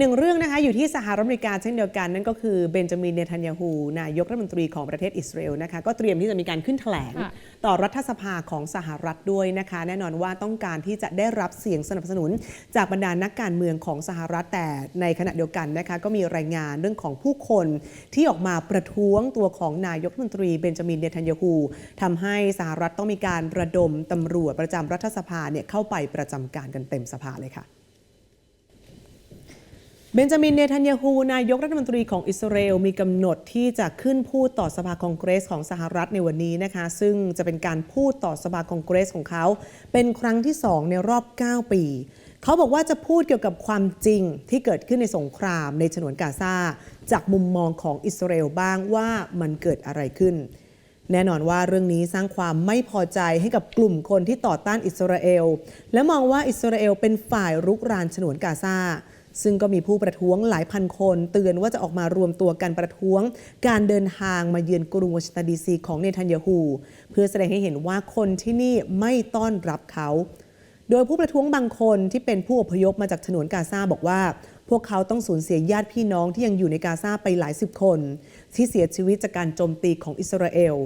หนึ่งเรื่องนะคะอยู่ที่สหรัฐอเมริกาเช่นเดียวกันนั่นก็คือเบนจามินเนทันยาฮูนายกรัฐมนตรีของประเทศอิสราเอลนะคะก็เตรียมที่จะมีการขึ้นแถลงค่ะต่อรัฐสภาของสหรัฐด้วยนะคะ แน่นอนว่าต้องการที่จะได้รับเสียงสนับสนุน จากบรรดานักการเมืองของสหรัฐแต่ในขณะเดียวกันนะคะก็มีรายงานเรื่องของผู้คนที่ออกมาประท้วงตัวของนายกรัฐมนตรีเบนจามินเนทันยาฮูทำให้สหรัฐต้องมีการระดมตำรวจประจำรัฐสภาเนี่ยเข้าไปประจำการกันเต็มสภาเลยค่ะ เบนจามิน เนทันยาฮู นายกรัฐมนตรีของอิสราเอลมีกำหนดที่จะขึ้นพูดต่อสภาคองเกรสของสหรัฐในวันนี้นะคะ ซึ่งจะเป็นการพูดต่อสภาคองเกรสของเขา เป็นครั้งที่ 2 ในรอบ 9 ปี เขาบอกว่าจะพูดเกี่ยวกับความจริงที่เกิดขึ้นในสงครามในฉนวนกาซาจากมุมมองของอิสราเอลบ้างว่ามันเกิดอะไรขึ้น แน่นอนว่าเรื่องนี้สร้างความไม่พอใจให้กับกลุ่มคนที่ต่อต้านอิสราเอล และมองว่าอิสราเอลเป็นฝ่ายรุกรานฉนวนกาซา ซึ่งก็มีผู้ประท้วงหลายพันคนเตือนว่าจะออกมารวมตัวกันประท้วง การเดินทางมาเยือนกรุงวอชิงตันดีซีของเนทันยาฮูเพื่อแสดงให้เห็นว่าคนที่นี่ไม่ต้อนรับเขา โดยผู้ประท้วงบางคนที่เป็นผู้อพยพมาจากฉนวนกาซาบอกว่า พวกเขาต้องสูญเสียญาติพี่น้องที่ยังอยู่ในกาซาไปหลายสิบคน ที่เสียชีวิตจากการโจมตีของอิสราเอล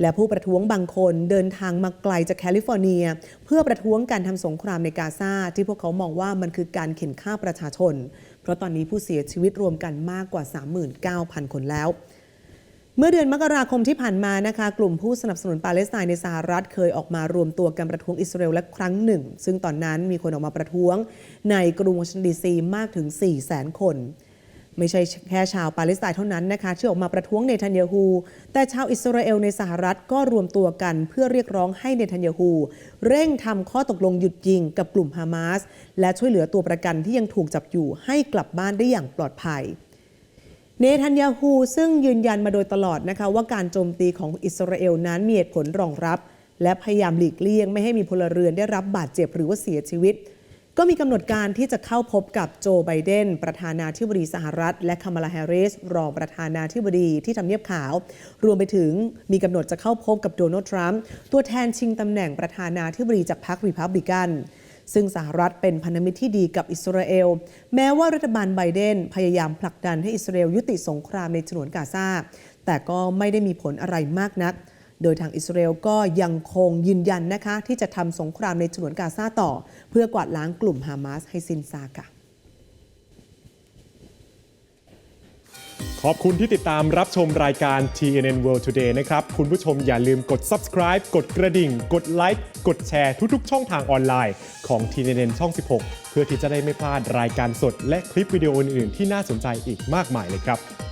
และผู้ประท้วงบางคนเดินทางมาไกลจากแคลิฟอร์เนีย เพื่อประท้วงการทำสงครามในกาซาที่พวกเขามองว่ามันคือการเข็นฆ่าประชาชน เพราะตอนนี้ผู้เสียชีวิตรวมกันมากกว่า 39,000 คนแล้วเมื่อเดือนมกราคมที่ผ่านมานะคะ กลุ่มผู้สนับสนุนปาเลสไตน์ในสหรัฐเคยออกมารวมตัวกันประท้วงอิสราเอลและครั้งหนึ่ง ซึ่งตอนนั้นมีคนออกมาประท้วงในกรุงวอชิงตันดีซีมากถึง 4 0 0 0 0 0 คน ไม่ใช่แค่ชาวปาเลสไตน์เท่านั้นนะคะที่ออกมาประท้วงเนทันยาฮู แต่ชาวอิสราเอลในสหรัฐก็รวมตัวกันเพื่อเรียกร้องให้เนทันยาฮู เร่งทำข้อตกลงหยุดยิงกับกลุ่มฮามาส และช่วยเหลือตัวประกันที่ยังถูกจับอยู่ให้กลับบ้านได้อย่างปลอดภัยเนทันยาฮูซึ่งยืนยันมาโดยตลอดนะคะว่าการโจมตีของอิสราเอลนั้นมีเหตุผลรองรับ และพยายามหลีกเลี่ยงไม่ให้มีพลเรือนได้รับบาดเจ็บหรือว่าเสียชีวิต ก็มีกำหนดการที่จะเข้าพบกับโจไบเดน ประธานาธิบดีสหรัฐ และคามาลาแฮร์ริส รองประธานาธิบดีที่ทำเนียบขาว รวมไปถึงมีกำหนดจะเข้าพบกับโดนัลด์ทรัมป์ตัวแทนชิงตำแหน่งประธานาธิบดีจากพรรครีพับลิกันซึ่งสหรัฐเป็นพันธมิตรที่ดีกับอิสราเอล แม้ว่ารัฐบาลไบเดนพยายามผลักดันให้อิสราเอลยุติสงครามในฉนวนกาซาแต่ก็ไม่ได้มีผลอะไรมากนัก โดยทางอิสราเอลก็ยังคงยืนยันนะคะ ที่จะทำสงครามในฉนวนกาซาต่อ เพื่อกวาดล้างกลุ่มฮามาสให้สิ้นซากค่ะขอบคุณที่ติดตามรับชมรายการ TNN World Today นะครับ คุณผู้ชมอย่าลืมกด subscribe กดกระดิ่ง กดไลค์ กดแชร์ทุกๆ ช่องทางออนไลน์ของ TNN ช่อง 16 เพื่อที่จะได้ไม่พลาดรายการสด และคลิปวิดีโออื่นๆ ที่น่าสนใจอีกมากมายเลยครับ